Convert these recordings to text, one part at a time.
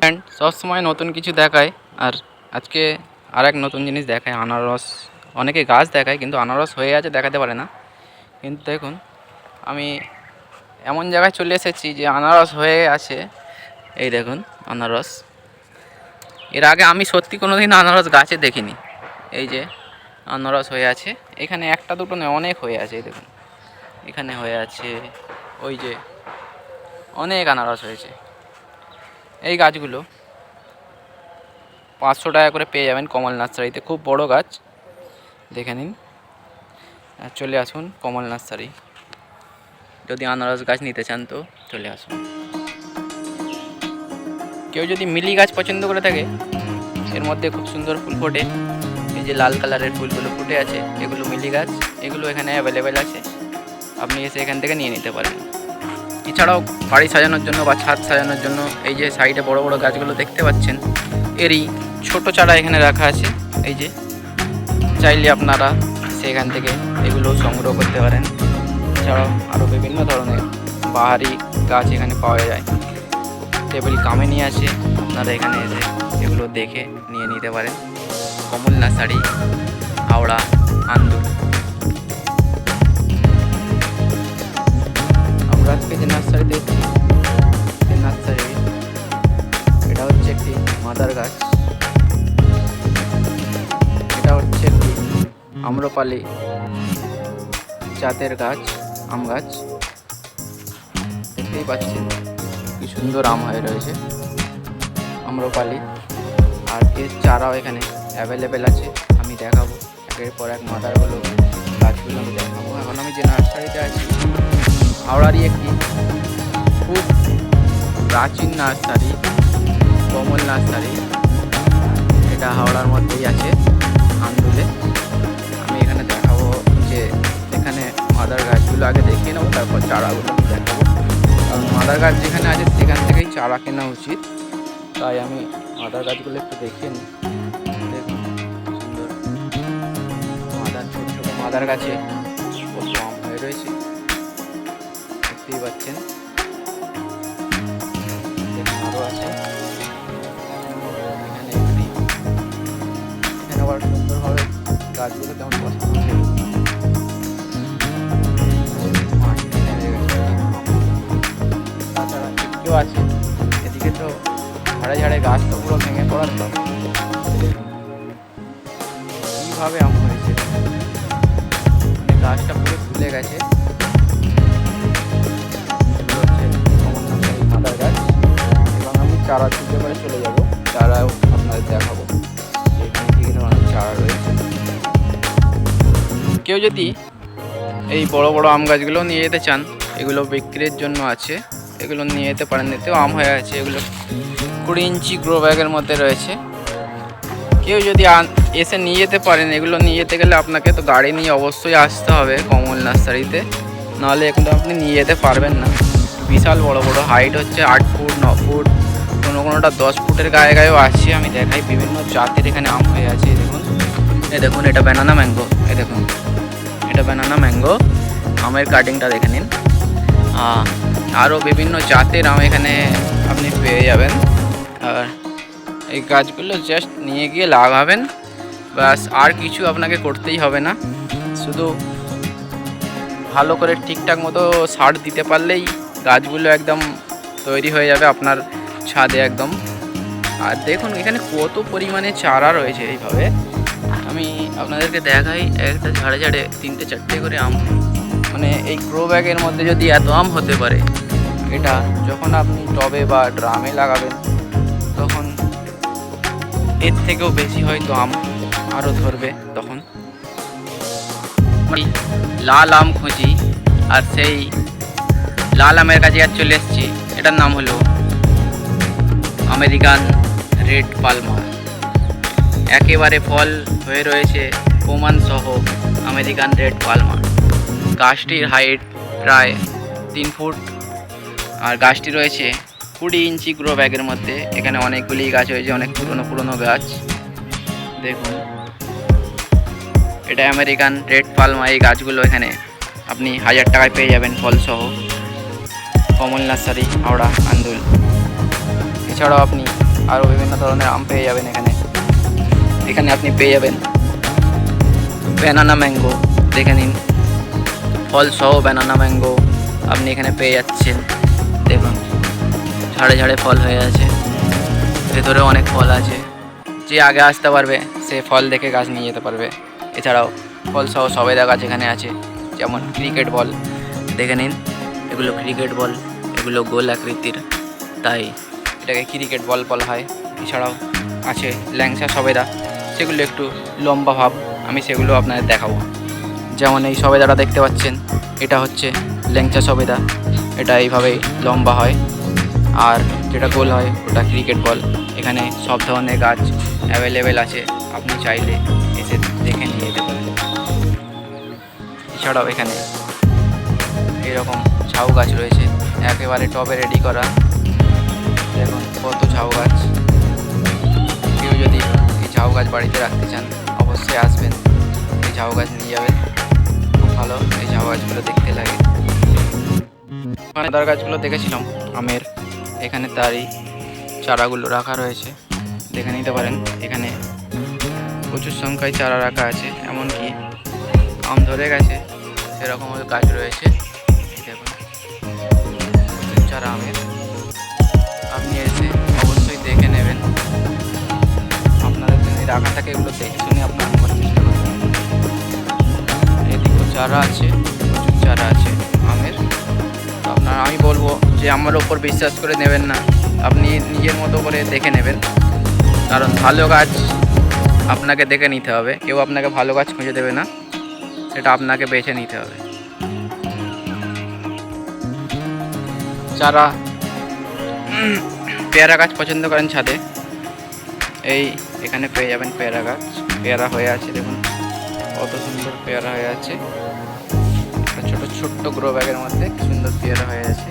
Friend সবসময় নতুন কিছু দেখায়। আর আজকে আর এক নতুন জিনিস দেখায়, আনারস। অনেকে গাছ দেখায়, কিন্তু আনারস হয়ে আছে দেখাতে পারে না। কিন্তু দেখুন, আমি এমন জায়গায় চলে এসেছি যে আনারস হয়ে আছে। এই দেখুন, আনারস। এর আগে আমি সত্যি কোনো দিন আনারস গাছে দেখিনি। এই যে, আনারস হয়ে আছে। এখানে একটা দুটো নয়, অনেক হয়ে আছে দেখুন। এখানে হয়ে আছে, ওই যে, অনেক আনারস হয়েছে। এই গাছগুলো পাঁচশো টাকা করে পেয়ে যাবেন কমল নার্সারিতে। খুব বড় গাছ। দেখে নিন। চলে আসুন কমল নার্সারি। যদি আনারস গাছ নিতে চান তো চলে আসুন। কেউ যদি মিলি গাছ পছন্দ করে থাকে, এর মধ্যে খুব সুন্দর ফুল ফোটে। এই যে লাল কালারের ফুলগুলো ফুটে আছে, এগুলো মিলি গাছ, এগুলো এখানে অ্যাভেলেবেল আছে। আপনি এসে এখান থেকে নিয়ে নিতে পারেন এছাড়াও বাড়ি সাজানোর জন্য বা ছাদ সাজানোর জন্য এই যে সাইডে বড় বড় গাছগুলো দেখতে পাচ্ছেন, এরই ছোট চারা এখানে রাখা আছে। এই যে চাইলে আপনারা সেখান থেকে এগুলো সংগ্রহ করতে পারেন। এছাড়াও আরও বিভিন্ন ধরনের বাহারি গাছ এখানে পাওয়া যায়। টেবিল কামিনী আছে, আপনারা এখানে এসে এগুলো দেখে নিয়ে নিতে পারেন। কমল নার্সারি হাওড়া আন্দুল আজকে যে নার্সারি দেখছি সেই নার্সারি, এটা হচ্ছে একটি মাদার গাছ। এটা হচ্ছে একটি আম্রপালি জাতের গাছ, আম গাছ। দেখতেই পাচ্ছেন কি সুন্দর আম হয়ে রয়েছে আম্রপালি। আর এর চারাও এখানে অ্যাভেলেবেল আছে, আমি দেখাবো। একের পর এক মাদারগুলো গাছগুলো আমি দেখাবো। এখন আমি যে নার্সারিতে আছি, হাওড়ারই একটি খুব প্রাচীন নার্সারি, কমল নার্সারি। এটা হাওড়ার মধ্যেই আছে আন্দুলে আমি এখানে দেখাবো যে এখানে মাদার গাছগুলো আগে দেখিয়ে নেব, তারপর চারাগুলো দেখাবো। কারণ মাদার গাছ যেখানে আছে, সেখান থেকেই চারা কেনা উচিত। তাই আমি মাদার গাছগুলো একটু দেখিয়ে নিই। দেখুন, সুন্দর। মাদার মাদার গাছে কত আম হয়ে রয়েছে। দেখতেই পাচ্ছেন। গাছগুলো কেমন পছন্দ। তাছাড়া কেউ আছে। এদিকে তো ঝাড়ে ঝাড়ে গাছ তো পুরো ভেঙে পড়ার তো কীভাবে আম হয়েছে। মানে গাছটা পুরো ফুলে গেছে। চারা তুলতে পারে চলে যাব। চারাও আপনাদের দেখাবো। এখানে কী ধরনের চারা রয়েছে? কেউ যদি এই বড় বড় আম গাছগুলো নিয়ে যেতে চান, এগুলো বিক্রির জন্য আছে, এগুলো নিয়ে যেতে পারেন। এতেও আম হয়ে আছে, এগুলো কুড়ি ইঞ্চি গ্রো ব্যাগের মধ্যে রয়েছে। কেউ যদি এসে নিয়ে যেতে পারেন, এগুলো নিয়ে যেতে গেলে আপনাকে তো গাড়ি নিয়ে অবশ্যই আসতে হবে কমল নার্সারিতে নাহলে এগুলো আপনি নিয়ে যেতে পারবেন না। বিশাল বড় বড় হাইট হচ্ছে আট ফুট, ন ফুট, কোনো কোনোটা দশ ফুটের গায়ে গায়েও আছে। আমি দেখাই, বিভিন্ন জাতের এখানে আম হয়ে আছে, দেখুন। এ দেখুন, এটা ব্যানানা ম্যাঙ্গো এ দেখুন। এটা ব্যানানা ম্যাঙ্গো আমের কাটিংটা দেখে নিন। আরও বিভিন্ন জাতের আম এখানে আপনি পেয়ে যাবেন। আর এই গাছগুলো জাস্ট নিয়ে গিয়ে লাগাবেন। ব্যাস, আর কিছু আপনাকে করতেই হবে না। শুধু ভালো করে ঠিকঠাক মতো সার দিতে পারলেই গাছগুলো একদম তৈরি হয়ে যাবে আপনার ছাদে একদম। আর দেখুন, এখানে কত পরিমাণে চারা রয়েছে এইভাবে। আমি আপনাদেরকে দেখাই একটা ঝাড়ে ঝাড়ে তিনটে চারটে করে আম। মানে এই গ্রো ব্যাগের মধ্যে যদি এত আম হতে পারে, এটা যখন আপনি টবে বা ড্রামে লাগাবেন, তখন এর থেকেও বেশি হয়তো আম আরও ধরবে তখন। লাল আম খুঁজি, আর সেই লাল আমের কাছে আর চলে এসেছি। এটার নাম হলো আমেরিকান রেড পালমা একেবারে ফল হয়ে রয়েছে সহ আমেরিকান রেড পালমা গাছটির হাইট প্রায় তিন ফুট আর গাছটি রয়েছে কুড়ি ইঞ্চি গ্রো ব্যাগের মধ্যে। এখানে অনেকগুলি গাছ হয়েছে অনেক পুরনো পুরনো গাছ। দেখুন, এটা আমেরিকান রেড পালমা। এই গাছগুলো এখানে আপনি হাজার টাকায় পেয়ে যাবেন ফলসহ কমল নার্সারি, হাওড়া, আন্দুল। এছাড়াও আপনি আরও বিভিন্ন ধরনের আম পেয়ে যাবেন এখানে। এখানে আপনি পেয়ে যাবেন। ব্যানানা ম্যাঙ্গো দেখে নিন। ফল সহ ব্যানানা ম্যাঙ্গো আপনি এখানে পেয়ে যাচ্ছেন। দেখুন, ঝাড়ে ঝাড়ে ফল হয়ে আছে। ভেতরে অনেক ফল আছে। যে আগে আসতে পারবে, সে ফল দেখে গাছ নিয়ে যেতে পারবে। এছাড়াও ফল সহ সবেদা গাছ এখানে আছে। যেমন ক্রিকেট বল দেখে নিন। এগুলো ক্রিকেট বল এগুলো গোল আকৃতির। তাই এটাকে ক্রিকেট বল বলা হয়। এছাড়াও আছে ল্যাংচা সবেদা। সেগুলো একটু লম্বা ভাব, আমি সেগুলো আপনাদের দেখাবো। যেমন এই সবেদাটা দেখতে পাচ্ছেন, এটা হচ্ছে ল্যাংচা সবেদা। এটা এইভাবেই লম্বা হয়। আর যেটা গোল হয়, ওটা ক্রিকেট বল। এখানে সব ধরনের গাছ অ্যাভেলেবেল আছে, আপনি চাইলে এসে দেখে নিয়ে যেতে পারেন। এছাড়াও এখানে এরকম ঝাউ গাছ রয়েছে, একেবারে টবে রেডি করা। দেখুন কত ঝাউ গাছ। ঝাউ গাছ বাড়িতে রাখতে চান, অবশ্যই আসবেন। এই ঝাউ গাছ নিয়ে যাবেন। খুব ভালো, এই ঝাউ গাছগুলো দেখতে লাগে। ওখানে তার গাছগুলো দেখেছিলাম, আমের। এখানে তারই চারাগুলো রাখা রয়েছে। দেখে নিতে পারেন, এখানে প্রচুর সংখ্যায় চারা রাখা আছে। এমনকি আম ধরে গেছে সেরকম গাছ রয়েছে। দেখুন চারা আমের। থাকে এগুলো দেখে শুনে আপনার নেওয়ার চেষ্টা এদিকেও চারা আছে, প্রচুর চারা আছে, আমের। তো আপনার, আমি বলব যে আমার ওপর বিশ্বাস করে নেবেন না। আপনি নিজের মতো করে দেখে নেবেন। কারণ ভালো গাছ আপনাকে দেখে নিতে হবে। কেউ আপনাকে ভালো গাছ খুঁজে দেবে না। সেটা আপনাকে বেছে নিতে হবে। যারা পেয়ারা গাছ পছন্দ করেন ছাদে। এই এখানে পেয়ে যাবেন পেয়ারা গাছ। পেয়ারা হয়ে আছে, দেখুন। কত সুন্দর পেয়ারা হয়ে আছে। একটা ছোট, ছোট্ট গ্রো ব্যাগের মধ্যে সুন্দর পেয়ারা হয়ে আছে।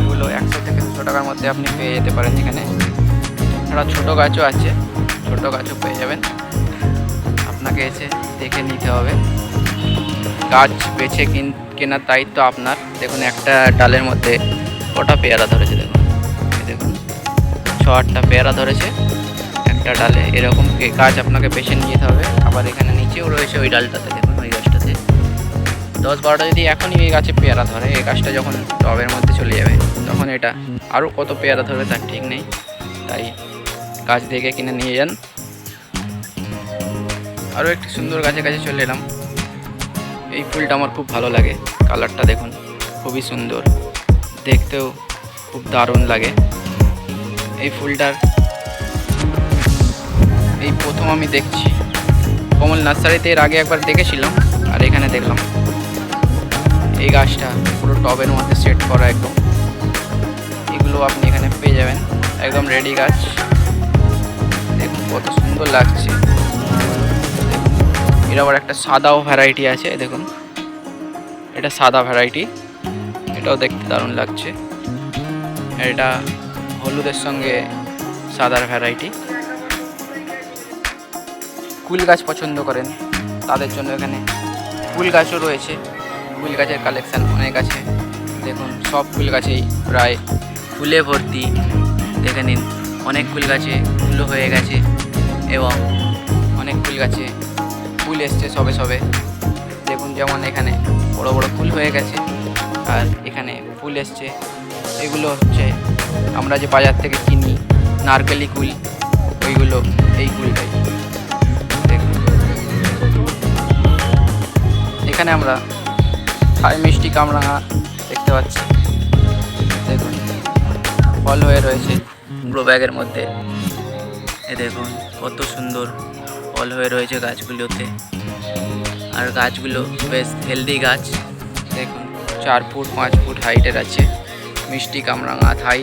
এগুলো একশো থেকে দুশো টাকার মধ্যে আপনি পেয়ে যেতে পারেন এখানে। এছাড়া ছোটো গাছও আছে, ছোটো গাছও পেয়ে যাবেন। আপনাকে এসে দেখে নিতে হবে। গাছ বেছে কিন, কেনার দায়িত্ব আপনার। দেখুন, একটা ডালের মধ্যে কটা পেয়ারা ধরেছে, দেখুন। দেখুন ছ আটটা পেয়ারা ধরেছে। একটা ডালে। এরকম গাছ আপনাকে নিয়ে যেতে হবে। আবার এখানে নিচেও রয়েছে ওই ডালটাতে, দেখুন ওই গাছটাতে। দশ বারোটা যদি এখনই এই গাছে পেয়ারা ধরে, এই গাছটা যখন টবের মধ্যে চলে যাবে, তখন এটা আরও কত পেয়ারা ধরবে তার ঠিক নেই। তাই গাছ দেখে কিনে নিয়ে যান। আরও একটি সুন্দর গাছের কাছে চলে এলাম। এই ফুলটা আমার খুব ভালো লাগে। কালারটা দেখুন, খুবই সুন্দর। দেখতেও খুব দারুণ লাগে। এই ফুলটার এই প্রথম আমি দেখছি। কমল নার্সারিতে এর আগে একবার দেখেছিলাম, আর এখানে দেখলাম। এই গাছটা পুরো টবের মধ্যে সেট করা একদম। এগুলো আপনি এখানে পেয়ে যাবেন। একদম রেডি গাছ। দেখুন কত সুন্দর লাগছে। এর আবার একটা সাদাও ভ্যারাইটি আছে, দেখুন। এটা সাদা ভ্যারাইটি এটাও দেখতে দারুণ লাগছে। এটা হলুদের সঙ্গে সাদার ভ্যারাইটি কুল গাছ পছন্দ করেন, তাদের জন্য এখানে ফুল গাছও রয়েছে। ফুল গাছের কালেকশান অনেক আছে। দেখুন, সব ফুল গাছেই প্রায় ফুলে ভর্তি। দেখে নিন, অনেক ফুল গাছে ফুলও হয়ে গেছে এবং অনেক ফুল গাছে ফুল এসছে সবে সবে। দেখুন যেমন এখানে বড় বড় ফুল হয়ে গেছে আর এখানে ফুল এসছে। এগুলো হচ্ছে আমরা যে বাজার থেকে কিনি, নারকেলি কুল, ওইগুলো, এই কুলটাই। এখানে আমরা থাই মিষ্টি কামরাঙা দেখতে পাচ্ছি। দেখুন ফল হয়ে রয়েছে গ্রো ব্যাগের মধ্যে। এ দেখুন, কত সুন্দর ফল হয়ে রয়েছে গাছগুলোতে। আর গাছগুলো বেশ হেলদি গাছ। দেখুন, চার ফুট, পাঁচ ফুট হাইটের আছে মিষ্টি কামরাঙা থাই।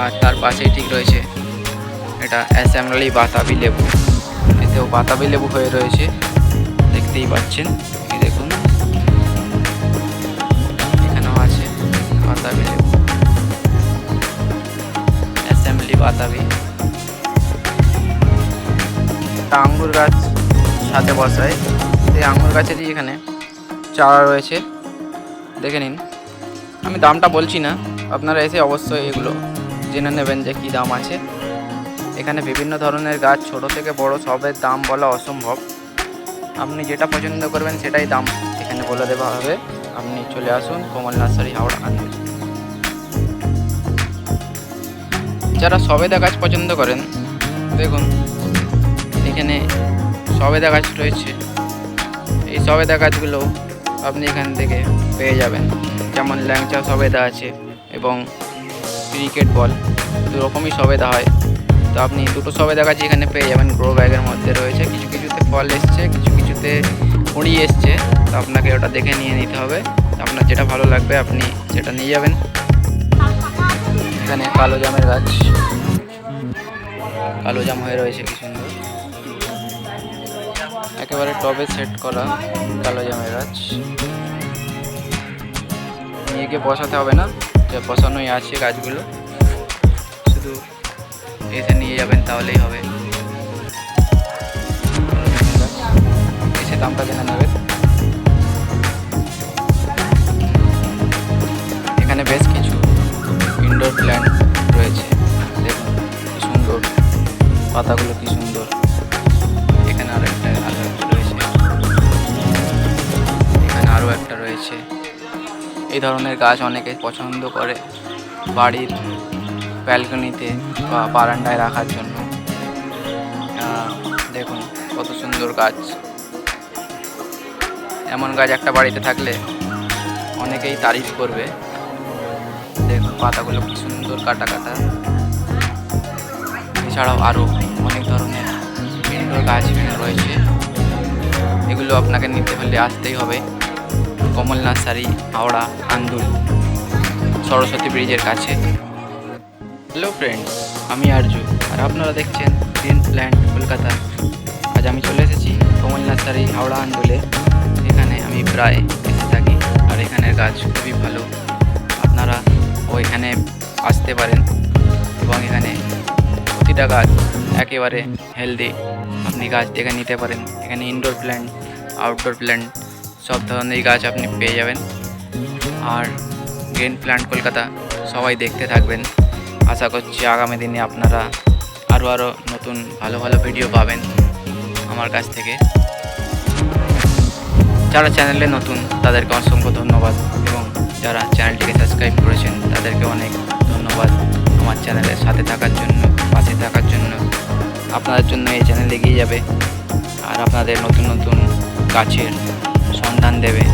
আর তার পাশেই ঠিক রয়েছে এটা অ্যাসেম্বলি বাতাবি লেবু। এতেও বাতাবি লেবু হয়ে রয়েছে। দেখতেই পাচ্ছেন। এই দেখুন। এখানেও আছে বাতাবি। অ্যাসেম্বলি বাতাবি। আঙ্গুর গাছ সাথে বসায়। সেই আঙ্গুর গাছেরই এখানে চারা রয়েছে। দেখে নিন। আমি দামটা বলছি না। আপনারা এসে অবশ্যই এগুলো জেনে নেবেন যে কী দাম আছে। এখানে বিভিন্ন ধরনের গাছ, ছোট থেকে বড়, সবের দাম বলা অসম্ভব। আপনি যেটা পছন্দ করবেন সেটাই দাম এখানে বলে দেওয়া হবে। আপনি চলে আসুন কমল নার্সারি, হাওড়া আন্দুল যারা সবেদা গাছ পছন্দ করেন, দেখুন, এখানে সবেদা গাছ রয়েছে। এই সবেদা গাছগুলো আপনি এখান থেকে পেয়ে যাবেন। যেমন ল্যাংচা সবেদা আছে এবং ক্রিকেট বল দু রকমই সবেদা হয়। তো আপনি দুটো সবেদা গাছ এখানে পেয়ে যাবেন, গ্রো ব্যাগের মধ্যে রয়েছে। কিছু কিছুতে ফল এসছে, কিছু কিছুতে কুড়ি এসছে, তো আপনাকে ওটা দেখে নিয়ে নিতে হবে। আপনার যেটা ভালো লাগবে, আপনি সেটা নিয়ে যাবেন। এখানে কালো জামের গাছ। কালো জাম হয়ে রয়েছে কি সুন্দর। একেবারে টবে সেট করা কালো জামের গাছ। নিয়ে গিয়ে বসাতে হবে না, যে বসানোই আছে গাছগুলো। শুধু এসে নিয়ে যাবেন, তাহলেই হবে। এসে দামটা জেনে নেবেন। এখানে বেশ কিছু ইনডোর প্ল্যান্ট রয়েছে। দেখুন, কি সুন্দর। পাতাগুলো কি সুন্দর। এখানে আরও একটা রয়েছে। এখানে আরও একটা রয়েছে। এই ধরনের গাছ অনেকে পছন্দ করে বাড়ির ব্যালকনিতে বা বারান্দায় রাখার জন্য। দেখুন, কত সুন্দর গাছ। এমন গাছ একটা বাড়িতে থাকলে অনেকেই তারিফ করবে। দেখুন পাতাগুলো কি সুন্দর কাটা কাটা। এছাড়াও আরও অনেক ধরনের ইনডোর গাছ রয়েছে। এগুলো আপনাকে নিতে হলে আসতেই হবে। কমল নার্সারি হাওড়া, আন্দুল, সরস্বতী ব্রিজের কাছে। হ্যালো ফ্রেন্ডস আমি আরজু। আর আপনারা দেখছেন গ্রিন প্ল্যান্ট কলকাতা। আজ আমি চলে এসেছি কমল নার্সারি হাওড়া, আন্দোলে। আমি প্রায় এসে থাকি। আর এখানের গাছ খুবই ভালো। আপনারা ওইখানে আসতে পারেন এবং এখানে প্রতিটা গাছ একেবারে হেলদি আপনি গাছ দেখে নিতে পারেন। এখানে ইনডোর প্ল্যান্ট আউটডোর প্ল্যান্ট সব ধরনের গাছ আপনি পেয়ে যাবেন। আর গ্রিন প্ল্যান্ট কলকাতা সবাই দেখতে থাকবেন। আশা করছি আগামী দিনে আপনারা আরও আরও নতুন ভালো ভালো ভিডিও পাবেন আমার কাছ থেকে। যারা চ্যানেলে নতুন, তাদেরকে অসংখ্য ধন্যবাদ এবং যারা চ্যানেলটিকে সাবস্ক্রাইব করেছেন, তাদেরকে অনেক ধন্যবাদ আমার চ্যানেলের সাথে থাকার জন্য, পাশে থাকার জন্য। আপনাদের জন্য এই চ্যানেল এগিয়ে যাবে আর আপনাদের নতুন নতুন গাছের সন্ধান দেবে।